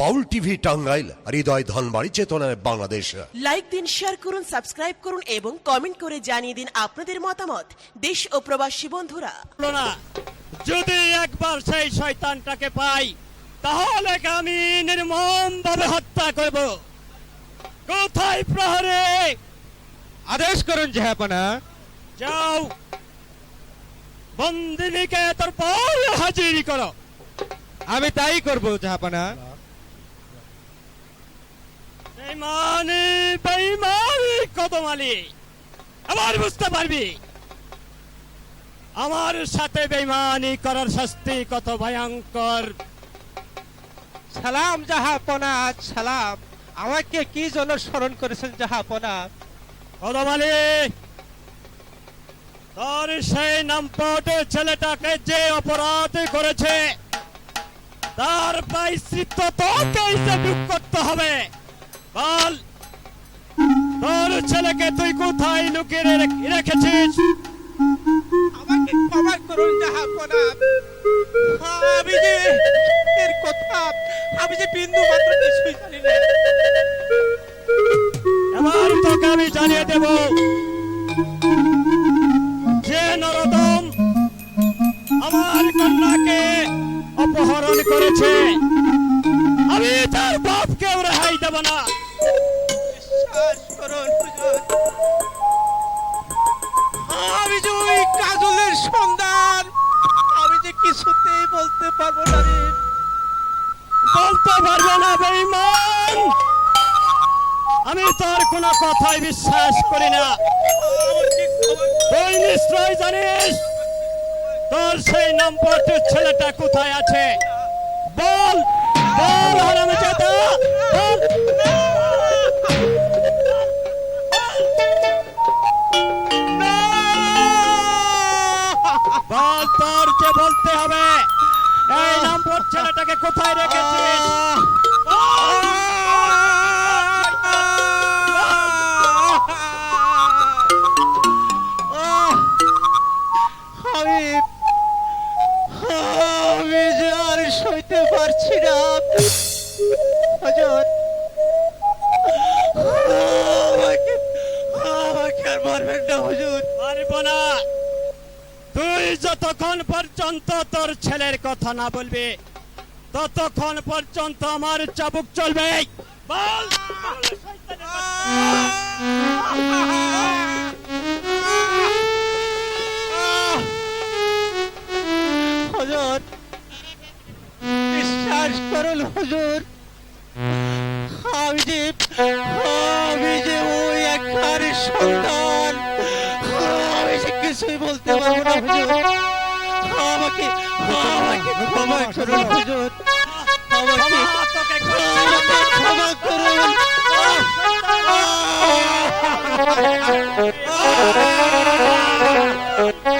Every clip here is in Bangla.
বাউল টিভি টাঙ্গাইল হৃদয় ধনবাড়ি চেতনায় বাংলাদেশ। লাইক দিন শেয়ার করুন সাবস্ক্রাইব করুন এবং কমেন্ট করে জানিয়ে দিন আপনাদের মতামত। দেশ ও প্রবাসী বন্ধুরা। যদি একবার সেই শয়তানটাকে পাই তাহলে আমি নির্মম ভাবে হত্যা করব। কোথায় প্রহরে? আদেশ করুন জাহাপনা। যাও। বন্দিনীকে তোর পর হাজির করো। আমি তাই করব জাহাপনা। বেইমানি বেইমানি কদমালি আবার বুঝতে পারবি? আমার সাথে বেইমানি করার শাস্তি কত ভয়ঙ্কর। সালাম জাহাপনা সালাম। আমাকে কি জন্য স্মরণ করেছেন জাহাপনা কদমালি তোর সেই নামপট ছেলেটাকে যে অপরাধ করেছে তার প্রায়শ্চিত্ত তোকেই যে করতে হবে। বল। তোর ছেলেকে তুই কোথায় লুকিয়ে রেখেছিস? আমাকে ক্ষমা করুন জাহাপনা আমি যে এর কথা আমি যে বিন্দু মাত্র কিছুই জানি না। এবার তোকে আমি জানিয়ে দেব যে নরদম আমার কন্যাকে অপহরণ করেছে। আমি তার বাপকেও রেহাই দেব না। বলতে পারবে না আমি তার কোনো কথায় বিশ্বাস করি না। তুই নিশ্চয় জানিস, তোর সেই নম্বর ছেলেটা কোথায় আছে? বল বল হারামে চেতা বল বল। সইতে পারছি না। হজর। আমাকে আমাকে আর মারবেন না হুজুর। পারব না। তুই যতক্ষণ পর্যন্ত তোর ছেলের কথা না বলবি ততক্ষণ পর্যন্ত আমার চাবুক চলবে। বল। বিশ্বাস করুন হুজুর আমি যে আমি যে ওই একবার সন্তান। আমি যে কিছুই বলতে পারব না, হুজুর। আমাকে আমাকে ক্ষমা করুন, হুজুর। আমাকে। আমাকে ক্ষমা করুন। ওগো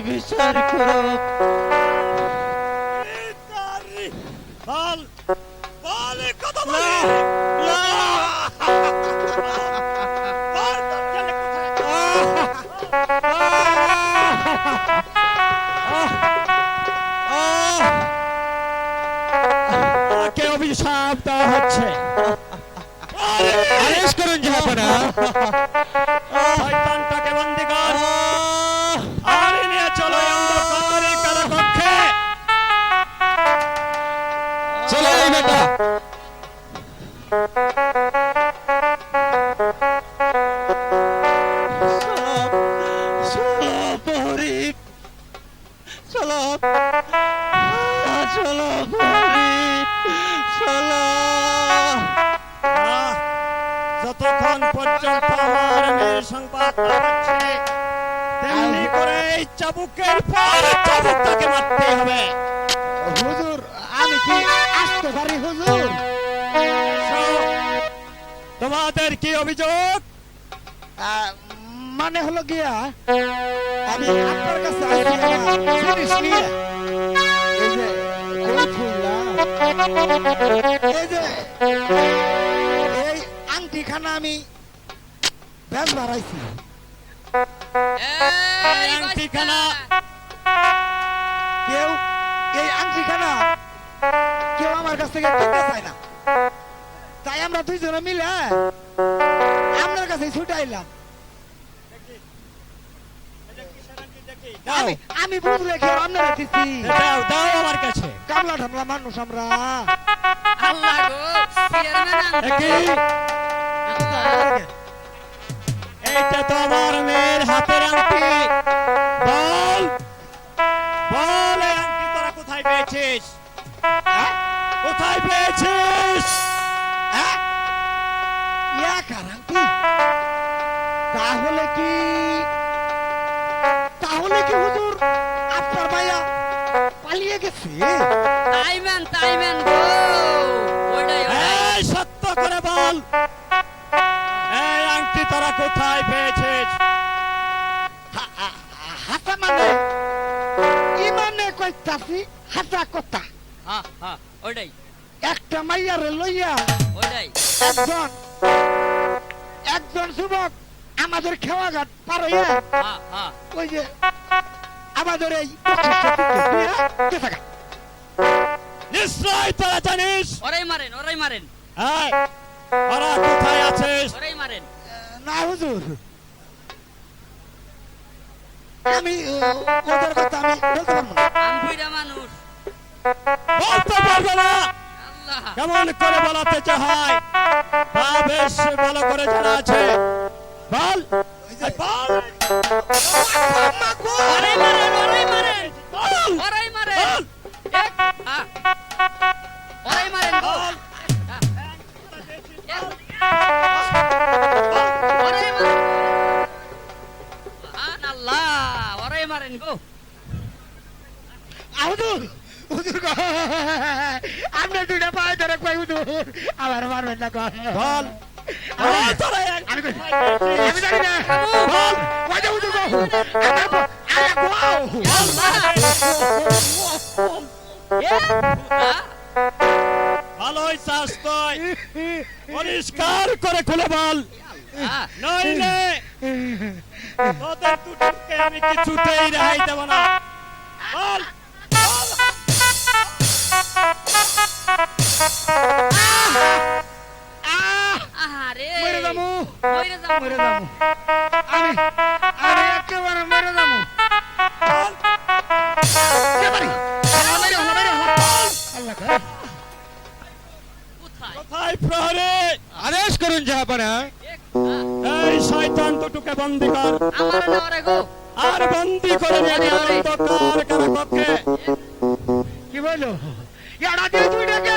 বিচার করো? তাকে অভিশাপ দেওয়া হচ্ছে আদেশ করুন জাহাপনা পর্যন্ত আমার মেয়ের সংবাদ তোমাদের কি অভিযোগ? মানে হলো গিয়া আমি আপনার কাছে আংটিখানা আমি ব্যাস বাড়াইছি। এই আংটিখানা। কেউ এই আংটিখানা কেউ আমার কাছ থেকে কিনতে চায় না। তাই আমরা দুইজনে মিলে আপনার কাছে ছুটে আইলাম। দাও আমি আমি বুঝলে কেউ আপনারা দিচ্ছি দাও দাও আমার কাছে। কামলা ঠামলা মানুষ আমরা। আল্লাহ গো চেয়ারম্যান এইটা তো আমার মেয়ের হাতের আংটি। বল। বল আংটি তোরা কোথায় পেয়েছিস? হ্যাঁ? কোথায় পেয়েছিস? হ্যাঁ? তাহলে কি তাহলে কি হুজুর আপনার ভাইয়া পালিয়ে গেছে? তাইম্যান তাইম্যান গো ওইটাই সত্য করে বল। তোরা কোথায় পেয়েছিস হা- হা- হাতা মানে? ইমানে কইতাছি হাতা কথা। হ্যাঁ হ্যাঁ ওইটাই। একটা মাইয়ারে লইয়া ওইটাই। একজন একজন যুবক আমাদের খেওয়াঘাট পার হইয়া হ্যাঁ হ্যাঁ ওই যে আমাদের এই। নিশ্চয় তোরা জানিস। ওরাই মারেন ওরাই মারেন। এই, ওরা কোথায় আছিস? ওরাই মারেন। না হুজুর। আমি ওদের কথা আমি বলতে পারব না মানুষ। বলতে পারবে না। কেমন করে বলাতে চাহাই তা বেশ ভালো করে জানা আছে। বল। বল। ওরাই আমি- আমি? ভালোই চাস তুই পরিষ্কার করে খুলে বল। নইলে তোদের দুটোকে আমি কিছুতেই রেহাই দেব না বল মরে যাব। মরে যাব। আমি আমি একেবারে মরে যাব। আদেশ করুন হ্যাঁ। এই শয়তান দুটোকে বন্দি কর। আর বন্দি করে কি বলো ইয়ারা দিয়ে তুই ডেকে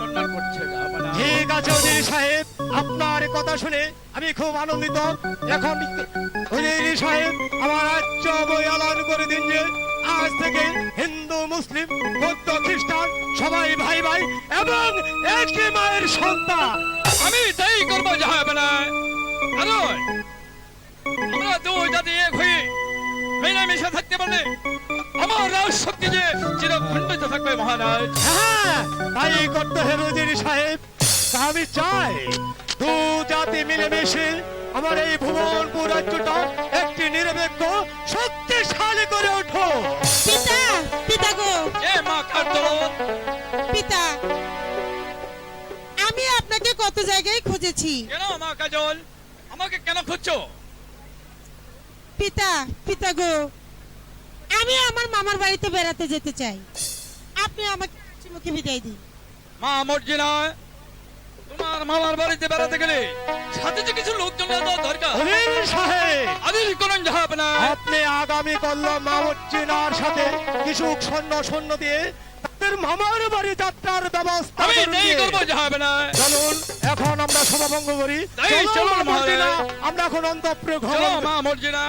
ঠিক আছে অজির সাহেব। আপনার কথা শুনে আমি খুব আনন্দিত। এখন অজির সাহেব, আমার রাজ্য বই এলান করে দিন যে আজ থেকে হিন্দু, মুসলিম, বৌদ্ধ, খ্রিস্টান সবাই ভাই ভাই এবং একই মায়ের সন্তান। আমি তাই করব জাহাপনা কারণ আমরা দুই জাতি এক হয়ে মিলেমিশে থাকতে পারলে শক্তি যে চিরখণ্ডিত থাকবে মহারাজ। হ্যাঁ তাই করতে সাহেব। আমি চাই দু জাতি মিলেমিশে আমার এই ভুবনপুর রাজ্যটা একটি নিরপেক্ষ শক্তিশালী করে ওঠো। পিতা পিতা গো। এ মা কার্তন পিতা আমি আপনাকে কত জায়গায় খুঁজেছি? কেন মা কাজল? আমাকে কেন খুঁজছো? পিতা পিতা গো। আমি আমার মামার বাড়িতে বেড়াতে যেতে চাই। আপনি আমাকে মুখে বিদায় দিন। মা মর্জিনা তোমার মামার বাড়িতে বেড়াতে গেলে সাথে যে কিছু লোকজন দেওয়া দরকার। সাহেব! না। আপনি আগামী কল্লা সাথে কিছু সৈন্য সৈন্য দিয়ে তাদের মামার বাড়ি যাত্রার ব্যবস্থা আমি দিয়ে। না। চলুন এখন আমরা সভাভঙ্গ করি। চলুন, মা আমরা এখন অন্তঃপুরে চলো ভ্রমণ মা মর্জিনা।